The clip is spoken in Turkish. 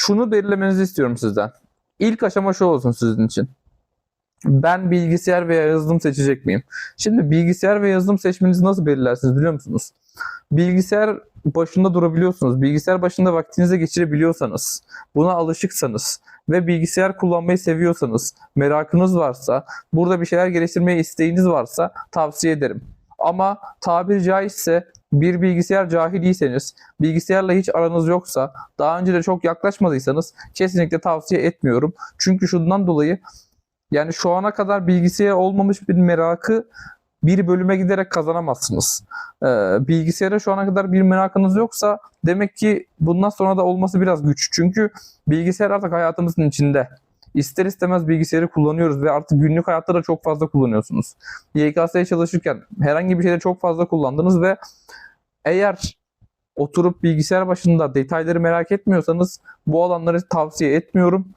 Şunu belirlemenizi istiyorum sizden. İlk aşama şu olsun sizin için. Ben bilgisayar veya yazılım seçecek miyim? Şimdi bilgisayar ve yazılım seçmenizi nasıl belirlersiniz biliyor musunuz? Bilgisayar başında durabiliyorsunuz. Bilgisayar başında vaktinizi geçirebiliyorsanız, buna alışıksanız ve bilgisayar kullanmayı seviyorsanız, merakınız varsa, burada bir şeyler geliştirmeye isteğiniz varsa tavsiye ederim. Ama tabiri caizse bir bilgisayar cahiliyseniz, bilgisayarla hiç aranız yoksa, daha önce de çok yaklaşmadıysanız kesinlikle tavsiye etmiyorum. Çünkü şundan dolayı yani şu ana kadar bilgisayar olmamış bir merakı bir bölüme giderek kazanamazsınız. Ee, bilgisayara şu ana kadar bir merakınız yoksa demek ki bundan sonra da olması biraz güç. Çünkü bilgisayar artık hayatımızın içinde. İster istemez bilgisayarı kullanıyoruz ve artık günlük hayatta da çok fazla kullanıyorsunuz. YKS'ye çalışırken herhangi bir şeyde çok fazla kullandınız ve eğer oturup bilgisayar başında detayları merak etmiyorsanız bu alanları tavsiye etmiyorum.